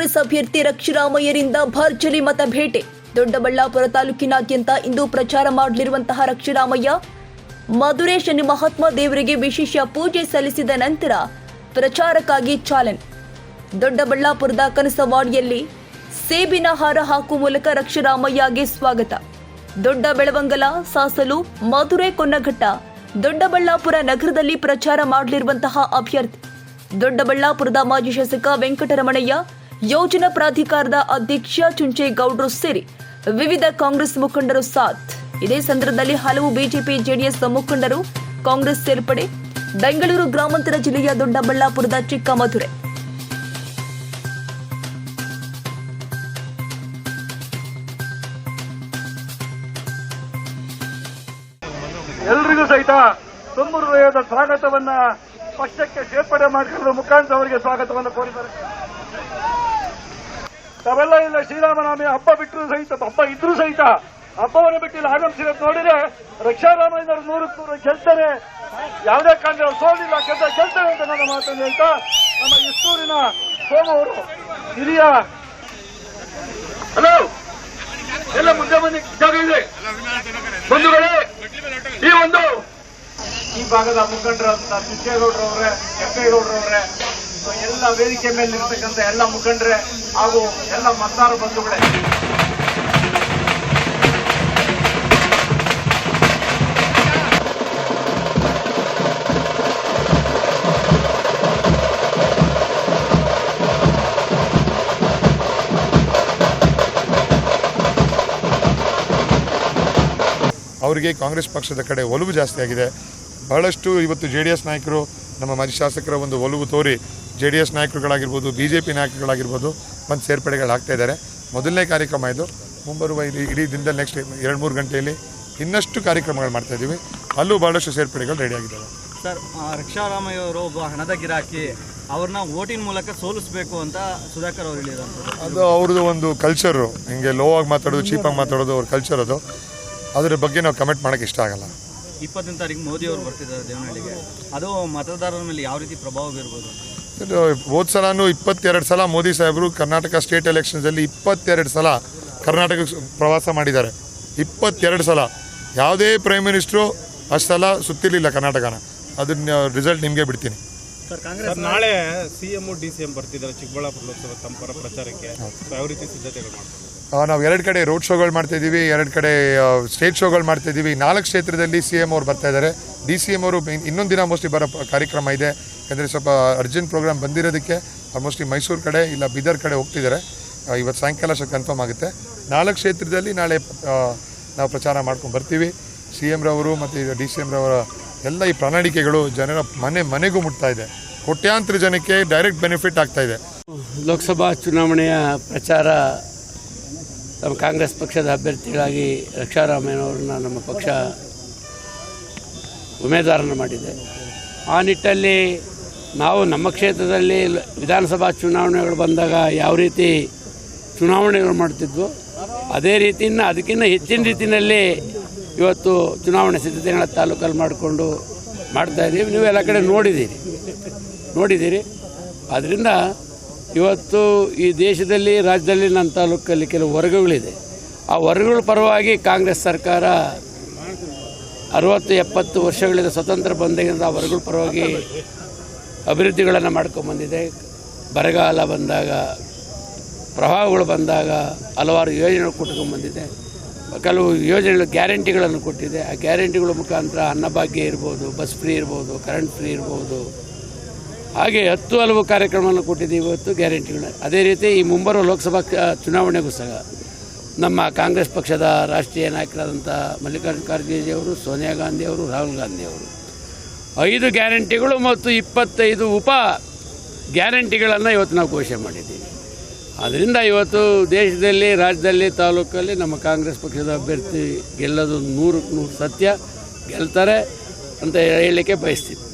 ಕಾಂಗ್ರೆಸ್ ಅಭ್ಯರ್ಥಿ ರಕ್ಷಿರಾಮಯ್ಯರಿಂದ ಭರ್ಜರಿ ಮತ ಭೇಟೆ. ದೊಡ್ಡಬಳ್ಳಾಪುರ ತಾಲೂಕಿನಾದ್ಯಂತ ಇಂದು ಪ್ರಚಾರ ಮಾಡಲಿರುವಂತಹ ರಕ್ಷಿರಾಮಯ್ಯ ಮಧುರೆ ಶನಿ ಮಹಾತ್ಮ ದೇವರಿಗೆ ವಿಶೇಷ ಪೂಜೆ ಸಲ್ಲಿಸಿದ ನಂತರ ಪ್ರಚಾರಕ್ಕಾಗಿ ಚಾಲನೆ. ದೊಡ್ಡಬಳ್ಳಾಪುರದ ಕನಸವಾಡಿಯಲ್ಲಿ ಸೇಬಿನ ಹಾರ ಹಾಕುವ ಮೂಲಕ ರಕ್ಷಿರಾಮಯ್ಯಗೆ ಸ್ವಾಗತ. ದೊಡ್ಡ ಬೆಳವಂಗಲ, ಸಾಸಲು, ಮಧುರೆ ಕೊನ್ನಘಟ್ಟ, ದೊಡ್ಡಬಳ್ಳಾಪುರ ನಗರದಲ್ಲಿ ಪ್ರಚಾರ ಮಾಡಲಿರುವಂತಹ ಅಭ್ಯರ್ಥಿ. ದೊಡ್ಡಬಳ್ಳಾಪುರದ ಮಾಜಿ ಶಾಸಕ ವೆಂಕಟರಮಣಯ್ಯ ಯೋಜನಾ ಪ್ರಾಧಿಕಾರದ ಅಧ್ಯಕ್ಷ ಚುಂಚೇಗೌಡರು ಸೇರಿ ವಿವಿಧ ಕಾಂಗ್ರೆಸ್ ಮುಖಂಡರು ಸಾಥ್. ಇದೇ ಸಂದರ್ಭದಲ್ಲಿ ಹಲವು ಬಿಜೆಪಿ ಜೆಡಿಎಸ್ ಮುಖಂಡರು ಕಾಂಗ್ರೆಸ್ ಸೇರ್ಪಡೆ, ಬೆಂಗಳೂರು ಗ್ರಾಮಾಂತರ ಜಿಲ್ಲೆಯ ದೊಡ್ಡಬಳ್ಳಾಪುರದ ಚಿಕ್ಕಮಧುರೆ. ಎಲ್ರಿಗೂ ಸಹಿತ ತುಂಬ ಹೃದಯದ ಸ್ವಾಗತವನ್ನ ಪಕ್ಷಕ್ಕೆ ಸೇರ್ಪಡೆ ಮಾಡಿಕೊಳ್ಳುವ ಮುಖಾಂತರ ಅವರಿಗೆ ಸ್ವಾಗತವನ್ನು ಕೋರಿದ್ದಾರೆ. ತಾವೆಲ್ಲ ಇಲ್ಲ ಶ್ರೀರಾಮನಾಮಿ ಹಬ್ಬ ಬಿಟ್ಟರು ಸಹಿತ ಹಬ್ಬ ಇದ್ರೂ ಸಹಿತ. ಹಬ್ಬವನ್ನು ಬಿಟ್ಟು ಇಲ್ಲಿ ಆಗಮಿಸಿರೋದು ನೋಡಿದ್ರೆ ರಕ್ಷಾರಾಮಯ್ಯನವರು ನೂರಕ್ಕೆ ನೂರು ಗೆಲ್ತಾರೆ. ಯಾವುದೇ ಕಾರಣ ಸೋಲಿಲ್ಲ ಗೆದ್ದ ಗೆಲ್ತಾರೆ ಅಂತ ನನ್ನ ಮಾತನ್ನು ಹೇಳ್ತಾ ನಮ್ಮ ಇಸ್ತೂರಿನ ಸೋಮವರು ಹಿರಿಯ. ಹಲೋ? ಎಲ್ಲ ಮುಂದೆ ಬನ್ನಿ ಜಾಗ ಇದೆ ಬಂಧುಗಳೇ ಈ ಒಂದು ಈ ಭಾಗದ ಮುಖಂಡರಾದಂತಹ ಸಿದ್ದೇಗೌಡರವರೇ ಕೆಂಪೇಗೌಡರವರೇ ಎಲ್ಲ ವೇದಿಕೆ ಮೇಲೆ ಇರ್ತಕ್ಕಂಥ ಎಲ್ಲ ಮುಖಂಡರೆ ಹಾಗೂ ಎಲ್ಲ ಮತದಾರ ಬಂಧುಗಳೇ. ಅವರಿಗೆ ಕಾಂಗ್ರೆಸ್ ಪಕ್ಷದ ಕಡೆ ಒಲವು ಜಾಸ್ತಿ ಆಗಿದೆ. ಬಹಳಷ್ಟು ಇವತ್ತು ಜೆ ಡಿ ಎಸ್ ನಾಯಕರು ನಮ್ಮ ಮಾಜಿ ಶಾಸಕರ ಒಂದು ಒಲವು ತೋರಿ ಜೆ ಡಿ ಎಸ್ ನಾಯಕರುಗಳಾಗಿರ್ಬೋದು ಬಿ ಜೆ ಪಿ ನಾಯಕರುಗಳಾಗಿರ್ಬೋದು ಬಂದು ಸೇರ್ಪಡೆಗಳು ಆಗ್ತಾ ಇದ್ದಾರೆ. ಮೊದಲನೇ ಕಾರ್ಯಕ್ರಮ ಇದು. ಮುಂಬರುವ ಇಲ್ಲಿ ಇಡೀ ದಿನದಲ್ಲಿ ನೆಕ್ಸ್ಟ್ ಎರಡು ಮೂರು ಗಂಟೆಯಲ್ಲಿ ಇನ್ನಷ್ಟು ಕಾರ್ಯಕ್ರಮಗಳು ಮಾಡ್ತಾ ಇದ್ದೀವಿ. ಅಲ್ಲೂ ಭಾಳಷ್ಟು ಸೇರ್ಪಡೆಗಳು ರೆಡಿ ಆಗಿದ್ದಾವೆ. ಸರ್ ರಕ್ಷಾರಾಮಯ್ಯವರು ಒಬ್ಬ ಹಣದ ಗಿರಾಕಿ. ಅವ್ರನ್ನ ಓಟಿನ ಮೂಲಕ ಸೋಲಿಸಬೇಕು ಅಂತ ಸುಧಾಕರ್ ಅವರು ಹೇಳಿದ್ರು ಅದು ಅವ್ರದ್ದು ಒಂದು ಕಲ್ಚರು ಹಿಂಗೆ ಲೋ ಆಗಿ ಮಾತಾಡೋದು ಚೀಪಾಗಿ ಮಾತಾಡೋದು ಅವ್ರ ಕಲ್ಚರ್ ಅದು. ಅದ್ರ ಬಗ್ಗೆ ನಾವು ಕಮೆಂಟ್ ಮಾಡೋಕ್ಕೆ ಇಷ್ಟ ಆಗಲ್ಲ. ಇಪ್ಪತ್ತನೇ ತಾರೀಕು ಮೋದಿ ಅವರು ಬರ್ತಿದ್ದಾರೆ ದೇವನಹಳ್ಳಿಗೆ. ಅದು ಮತದಾರರ ಮೇಲೆ ಯಾವ ರೀತಿ ಪ್ರಭಾವ ಬೀರ್ಬೋದು? ಹೋದ ಸಲನೂ ಇಪ್ಪತ್ತೆರಡು ಸಲ ಮೋದಿ ಸಾಹೇಬರು ಕರ್ನಾಟಕ ಸ್ಟೇಟ್ ಎಲೆಕ್ಷನ್ಸಲ್ಲಿ ಇಪ್ಪತ್ತೆರಡು ಸಲ ಕರ್ನಾಟಕ ಪ್ರವಾಸ ಮಾಡಿದ್ದಾರೆ. ಇಪ್ಪತ್ತೆರಡು ಸಲ. ಯಾವುದೇ ಪ್ರೈಮ್ ಮಿನಿಸ್ಟ್ರು ಅಷ್ಟು ಸಲ ಸುತ್ತಿರಲಿಲ್ಲ ಕರ್ನಾಟಕನ. ಅದನ್ನ ರಿಸಲ್ಟ್ ನಿಮಗೆ ಬಿಡ್ತೀನಿ. ನಾಳೆ ಸಿ ಎಂ ನಾಳೆ ಸಿಎಂ ಎಂ ಬರ್ತಿದ್ದಾರೆ ಚಿಕ್ಕಬಳ್ಳಾಪುರ ಲೋಕಸಭಾ ತಂಪರ ಪ್ರಚಾರಕ್ಕೆ. ಸೊ ಯಾವ ರೀತಿ ಸಿದ್ಧತೆಗಳು ಮಾಡ್ತಾರೆ? ನಾವು ಎರಡು ಕಡೆ ರೋಡ್ ಶೋಗಳು ಮಾಡ್ತಾ ಇದ್ದೀವಿ, ಎರಡು ಕಡೆ ಸ್ಟೇಟ್ ಶೋಗಳು ಮಾಡ್ತಾ ಇದ್ದೀವಿ. ನಾಲ್ಕು ಕ್ಷೇತ್ರದಲ್ಲಿ ಸಿ ಎಂ ಅವರು ಬರ್ತಾ ಇದ್ದಾರೆ. ಡಿ ಸಿ ಎಂ ಅವರು ಇನ್ನೊಂದು ದಿನ ಮೋಸ್ಟ್ಲಿ ಬರೋ ಕಾರ್ಯಕ್ರಮ ಇದೆ. ಯಾಕಂದರೆ ಸ್ವಲ್ಪ ಅರ್ಜೆಂಟ್ ಪ್ರೋಗ್ರಾಮ್ ಬಂದಿರೋದಕ್ಕೆ ಮೋಸ್ಟ್ಲಿ ಮೈಸೂರು ಕಡೆ, ಇಲ್ಲ ಬೀದರ್ ಕಡೆ ಹೋಗ್ತಿದ್ದಾರೆ. ಇವತ್ತು ಸಾಯಂಕಾಲ ಅಷ್ಟು ಕನ್ಫರ್ಮ್ ಆಗುತ್ತೆ. ನಾಲ್ಕು ಕ್ಷೇತ್ರದಲ್ಲಿ ನಾಳೆ ನಾವು ಪ್ರಚಾರ ಮಾಡ್ಕೊಂಡು ಬರ್ತೀವಿ. ಸಿ ಎಂ ರವರು ಮತ್ತು ಡಿ ಸಿ ಎಂ ರವರ ಎಲ್ಲ ಈ ಪ್ರಣಾಳಿಕೆಗಳು ಜನರ ಮನೆ, ಮನೆಗೂ ಮುಟ್ತಾ ಇದೆ. ಕೋಟ್ಯಾಂತರ ಜನಕ್ಕೆ ಡೈರೆಕ್ಟ್ ಬೆನಿಫಿಟ್ ಆಗ್ತಾ ಇದೆ. ಲೋಕಸಭಾ ಚುನಾವಣೆಯ ಪ್ರಚಾರ ನಮ್ಮ ಕಾಂಗ್ರೆಸ್ ಪಕ್ಷದ ಅಭ್ಯರ್ಥಿಗಳಾಗಿ ರಕ್ಷಾರಾಮಯ್ಯನವ್ರನ್ನ ನಮ್ಮ ಪಕ್ಷ ಉಮೇದುವಾರನ ಮಾಡಿದೆ. ಆ ನಿಟ್ಟಲ್ಲಿ ನಾವು ನಮ್ಮ ಕ್ಷೇತ್ರದಲ್ಲಿ ವಿಧಾನಸಭಾ ಚುನಾವಣೆಗಳು ಬಂದಾಗ ಯಾವ ರೀತಿ ಚುನಾವಣೆಗಳು ಮಾಡ್ತಿದ್ವು, ಅದೇ ರೀತಿಯಿಂದ ಅದಕ್ಕಿಂತ ಹೆಚ್ಚಿನ ರೀತಿಯಲ್ಲಿ ಇವತ್ತು ಚುನಾವಣೆ ಸಿದ್ಧತೆಗಳ ತಾಲೂಕಲ್ಲಿ ಮಾಡಿಕೊಂಡು ಮಾಡ್ತಾ ಇದ್ದೀವಿ ನೀವು ಎಲ್ಲ ಕಡೆ ನೋಡಿದ್ದೀರಿ ನೋಡಿದ್ದೀರಿ. ಆದ್ದರಿಂದ ಇವತ್ತು ಈ ದೇಶದಲ್ಲಿ, ರಾಜ್ಯದಲ್ಲಿ, ನನ್ನ ತಾಲೂಕಲ್ಲಿ ಕೆಲವು ವರ್ಗಗಳಿದೆ. ಆ ವರ್ಗಗಳ ಪರವಾಗಿ ಕಾಂಗ್ರೆಸ್ ಸರ್ಕಾರ ಅರವತ್ತು ಎಪ್ಪತ್ತು ವರ್ಷಗಳಿಂದ ಸ್ವತಂತ್ರ ಬಂದಾಗಿಂದ ಆ ವರ್ಗಗಳ ಪರವಾಗಿ ಅಭಿವೃದ್ಧಿಗಳನ್ನು ಮಾಡ್ಕೊಂಬಂದಿದೆ ಬರಗಾಲ ಬಂದಾಗ, ಪ್ರವಾಹಗಳು ಬಂದಾಗ ಹಲವಾರು ಯೋಜನೆಗಳು ಕೊಟ್ಕೊಂಡ್ಬಂದಿದೆ ಕೆಲವು ಯೋಜನೆಗಳು ಗ್ಯಾರಂಟಿಗಳನ್ನು ಕೊಟ್ಟಿದೆ. ಆ ಗ್ಯಾರಂಟಿಗಳ ಮುಖಾಂತರ ಅನ್ನಭಾಗ್ಯ ಇರ್ಬೋದು, ಬಸ್ ಫ್ರೀ ಇರ್ಬೋದು ಕರೆಂಟ್ ಫ್ರೀ ಇರ್ಬೋದು. ಹಾಗೆ ಹತ್ತು ಹಲವು ಕಾರ್ಯಕ್ರಮವನ್ನು ಕೊಟ್ಟಿದ್ದೀವಿ ಇವತ್ತು ಗ್ಯಾರಂಟಿಗಳು ಅದೇ ರೀತಿ ಈ ಮುಂಬರುವ ಲೋಕಸಭಾ ಚುನಾವಣೆಗೂ ಸಹ ನಮ್ಮ ಕಾಂಗ್ರೆಸ್ ಪಕ್ಷದ ರಾಷ್ಟ್ರೀಯ ನಾಯಕರಾದಂಥ ಮಲ್ಲಿಕಾರ್ಜುನ ಖರ್ಗೆ ಅವರು, ಸೋನಿಯಾ ಗಾಂಧಿ ಅವರು, ರಾಹುಲ್ ಗಾಂಧಿ ಅವರು. ಐದು ಗ್ಯಾರಂಟಿಗಳು ಮತ್ತು ಇಪ್ಪತ್ತೈದು ಉಪ ಗ್ಯಾರಂಟಿಗಳನ್ನು ಇವತ್ತು ನಾವು ಘೋಷಣೆ ಮಾಡಿದ್ದೀವಿ. ಅದರಿಂದ ಇವತ್ತು ದೇಶದಲ್ಲಿ, ರಾಜ್ಯದಲ್ಲಿ, ತಾಲೂಕಲ್ಲಿ ನಮ್ಮ ಕಾಂಗ್ರೆಸ್ ಪಕ್ಷದ ಅಭ್ಯರ್ಥಿ ಗೆಲ್ಲೋದು ನೂರಕ್ಕೆ ನೂರು ಸತ್ಯ ಗೆಲ್ತಾರೆ ಅಂತ ಹೇಳಲಿಕ್ಕೆ ಬಯಸ್ತೀನಿ